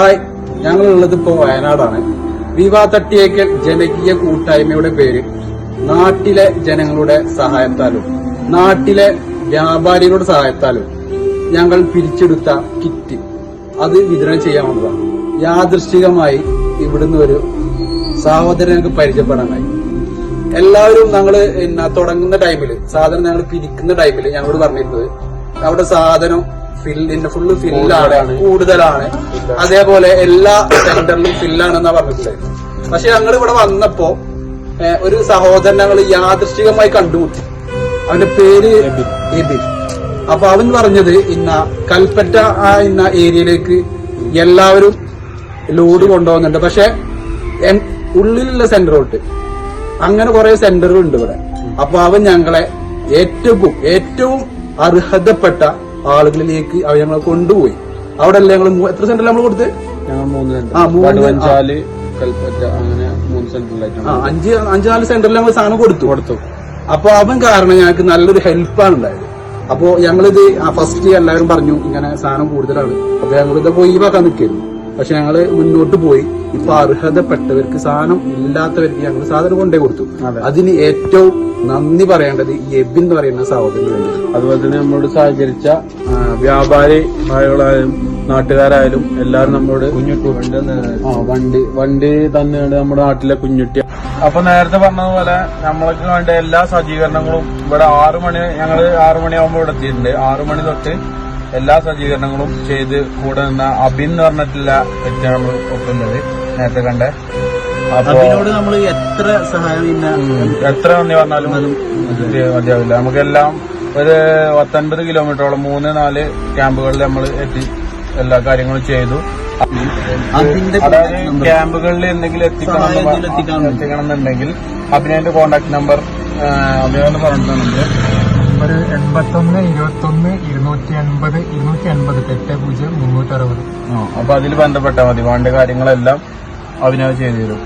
Hi ഞങ്ങളുള്ളത് ഇപ്പോ വയനാടാണ്. വിവാ തട്ടിയേക്കൽ ജനകീയ കൂട്ടായ്മയുടെ പേര് നാട്ടിലെ ജനങ്ങളുടെ സഹായത്താലും നാട്ടിലെ വ്യാപാരികളുടെ സഹായത്താലും ഞങ്ങൾ പിരിച്ചെടുത്ത കിറ്റ് അത് വിതരണം ചെയ്യാവുന്നതാണ്. യാദൃശ്ചികമായി ഇവിടുന്ന് ഒരു സഹോദരൻ ഞങ്ങൾക്ക് പരിചയപ്പെടാനായി. എല്ലാവരും ഞങ്ങൾ തുടങ്ങുന്ന ടൈമിൽ സാധനം ഞങ്ങൾ പിരിക്കുന്ന ടൈമിൽ ഞങ്ങളോട് പറഞ്ഞിരുന്നത് അവിടെ സാധനം ഫില്ലിന്റെ ഫുള്ള് ഫില്ലാണ് കൂടുതലാണ്. അതേപോലെ എല്ലാ സെന്ററിലും ഫില്ലാണെന്നാ പറഞ്ഞിട്ടുള്ളത്. പക്ഷെ ഞങ്ങൾ ഇവിടെ വന്നപ്പോ ഒരു സഹോദരൻ ഞങ്ങൾ യാദൃശ്ചികമായി കണ്ടുമുട്ടി. അവന്റെ പേര് എബിൻ. അപ്പൊ അവൻ പറഞ്ഞത് ഇന്ന കൽപ്പറ്റ ആ ഇന്ന ഏരിയയിലേക്ക് എല്ലാവരും ലോഡ് കൊണ്ടുപോകുന്നുണ്ട്. പക്ഷെ ഉള്ളിലുള്ള സെന്ററോട്ട് അങ്ങനെ കുറെ സെന്ററുകൾ ഉണ്ട് ഇവിടെ. അപ്പൊ അവൻ ഞങ്ങളെ ഏറ്റവും ഏറ്റവും അർഹതപ്പെട്ട ആളുകളിലേക്ക് അവർ ഞങ്ങളെ കൊണ്ടുപോയി. അവിടെ അല്ലേ ഞങ്ങൾ എത്ര സെന്ററിൽ നമ്മൾ കൊടുത്ത് ഞങ്ങൾ മൂന്ന് കൽപ്പറ്റ അങ്ങനെ മൂന്ന് സെന്ററിലായിട്ടാണ് അഞ്ച് അഞ്ച് നാല് സെന്ററിൽ ഞങ്ങൾ സാധനം കൊടുത്തു. കൊടുത്തു. അപ്പൊ അവൻ കാരണം ഞങ്ങൾക്ക് നല്ലൊരു ഹെൽപ്പാണ് ഉണ്ടായത്. അപ്പോ ഞങ്ങളിത് ഫസ്റ്റ് എല്ലാവരും പറഞ്ഞു ഇങ്ങനെ സാധനം കൂടുതലാണ്. അപ്പൊ ഞങ്ങൾ പോയി ഒഴിവാക്കാൻ നിൽക്കുന്നു. പക്ഷെ ഞങ്ങൾ മുന്നോട്ട് പോയി. ഇപ്പൊ അർഹതപ്പെട്ടവർക്ക് സാധനം ഇല്ലാത്തവർക്ക് ഞങ്ങൾ സാധനം കൊണ്ടേ കൊടുത്തു. അതെ. അതിന് ഏറ്റവും നന്ദി പറയേണ്ടത് ഈ എബിൻ എന്ന് പറയുന്ന സഹോദരനുണ്ട് അതുപോലെ തന്നെ നമ്മളോട് സഹകരിച്ച വ്യാപാരി ആളുകളായാലും നാട്ടുകാരായാലും എല്ലാവരും നമ്മളോട് ആ വണ്ടി വണ്ടി തന്നെയാണ് നമ്മുടെ നാട്ടിലെ കുഞ്ഞുട്ടി. അപ്പൊ നേരത്തെ പറഞ്ഞതുപോലെ നമ്മൾക്ക് വേണ്ട എല്ലാ സജ്ജീകരണങ്ങളും ഇവിടെ ആറു മണി ഞങ്ങൾ ആറു മണിയാകുമ്പോൾ ഇവിടെ എത്തിയിട്ടുണ്ട്. ആറു മണി തൊട്ട് എല്ലാ സജ്ജീകരണങ്ങളും ചെയ്ത് കൂടെ നിന്ന അബിൻ എന്ന് പറഞ്ഞിട്ടില്ല വ്യക്തിയാണ് നമ്മൾ ഒക്കുന്നത് നേരത്തെ കണ്ടേ അതിനോട് നമ്മൾ എത്ര സഹായം എത്ര നന്ദി പറഞ്ഞാലും മതിയാവില്ല. നമുക്കെല്ലാം ഒരു പത്തൊൻപത് കിലോമീറ്ററോളം മൂന്ന് നാല് ക്യാമ്പുകളിൽ നമ്മൾ എത്തി എല്ലാ കാര്യങ്ങളും ചെയ്തു. അതായത് ക്യാമ്പുകളിൽ എന്തെങ്കിലും എത്തിക്കണം എന്തെങ്കിലും എത്തിക്കണം എന്നുണ്ടെങ്കിൽ അഭിനയന്റെ കോണ്ടാക്ട് നമ്പർ അഭിനയന്റെ പറഞ്ഞിട്ടുണ്ട് നമ്പർ എൺപത്തൊന്ന് ഇരുപത്തൊന്ന് ഇരുന്നൂറ്റി അൻപത് ഇരുന്നൂറ്റി അൻപത് എട്ട് പൂജ്യം മുന്നൂറ്റി അറുപത് അപ്പൊ അതിൽ ബന്ധപ്പെട്ടാൽ മതി. വേണ്ട കാര്യങ്ങളെല്ലാം അഭിനയം ചെയ്തു തരും.